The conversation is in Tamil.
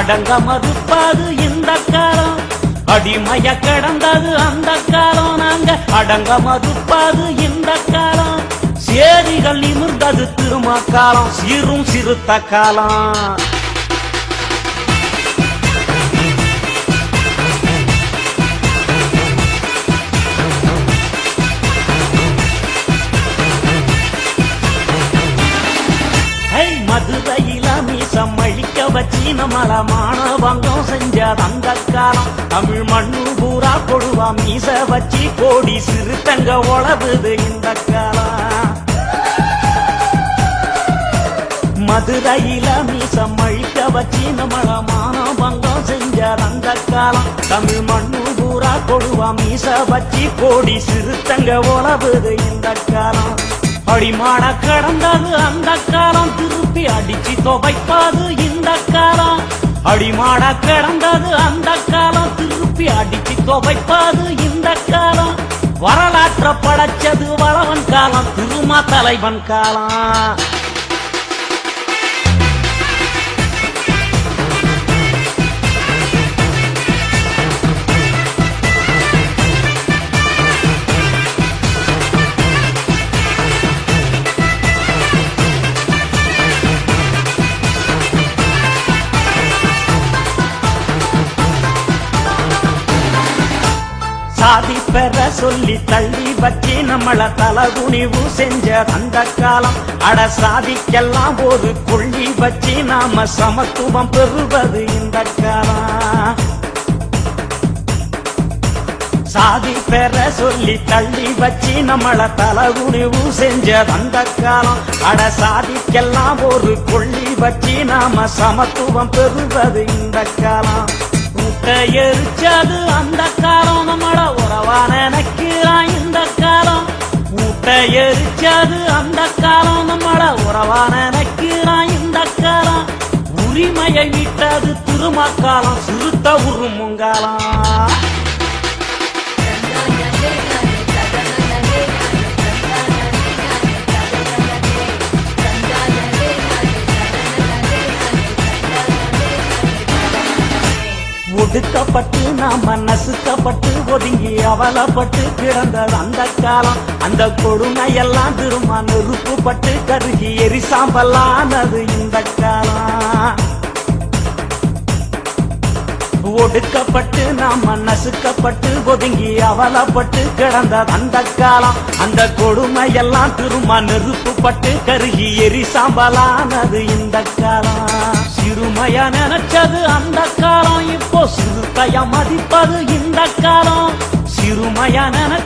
அடங்க மறுப்பாது இந்த காலம். அடிமைய கடந்தது அந்த காலம். நாங்க அடங்க மறுப்பாது இந்த காலம். சேரிகள் நிமிர்ந்தது திருமா காலம் சிறும் சிறுத்த காலம். மதுரையில மீசம் அழிக்க வச்சு நம்மள மானவங்கம் செஞ்ச அந்த காலம் தமிழ் மண்ணு பூரா கொடுவா மீச வச்சு கோடி சிறுத்தங்க உழவுது இந்த காலம். மதுரையில மீசம் அழிக்க வச்சு நம்மள மானவங்கம் செஞ்ச அந்த காலம் தமிழ் மண்ணு பூரா கொடுவா மீச வச்சு கோடி சிறுத்தங்க உழவுது இந்த காலம். அடிமான கடந்தது அந்த காலம் துவைப்பாது இந்த காலம். அடிமான கிடந்தது அந்த காலம். திருப்பி அடிச்சு துவைப்பாது இந்த காலம். வரலாற்ற படைச்சது வளவன் காலம் திருமா தலைவன் காலம். சாதி பெற சொல்லி தள்ளி வச்சு நம்மள தலகுனிவு செஞ்ச அந்த காலம். அட சாதிக்கெல்லாம் ஒரு கொள்ளி வச்சு நாம சமத்துவம் பெறுவது இந்த காலம். சாதி பெற சொல்லி தள்ளி வச்சு நம்மள தலகுனிவு செஞ்ச அந்த காலம். அட சாதிக்கெல்லாம் ஒரு கொள்ளி வச்சு நாம சமத்துவம் பெறுவது இந்த காலம். கூட்ட எரிச்சது அந்த காலம் நம்மள உறவா நினைக்கிறான் இந்த காலம். கூட்ட எரிச்சது அந்த காலம் நம்மள உறவா நினைக்கிறான் இந்த காலம். உரிமையை விட்டது திருமக்காலம் சிறுத்த உருமுங்காலம். ஒதுக்கப்பட்டு நாம நசுக்கப்பட்டு ஒதுங்கி அவலப்பட்டு கிடந்தது அந்த காலம் அந்த கொடுமையெல்லாம் திரும்ப நெருப்புப்பட்டு கருகி எரிசாம்பலானது இந்த காலம். ஒடுக்கப்பட்டு நாம நசுக்கப்பட்டு ஒதுங்கி அவலப்பட்டு கிடந்தது அந்த காலம் அந்த கொடுமையெல்லாம் திரும்ப நெருப்புப்பட்டு கருகி எரிசாம்பலானது இந்த காலம். சிறுமையா நினைச்சது அந்த காலம். இப்போ சிறுத்தைய மதிப்பது இந்த காலம். சிறுமையா நினை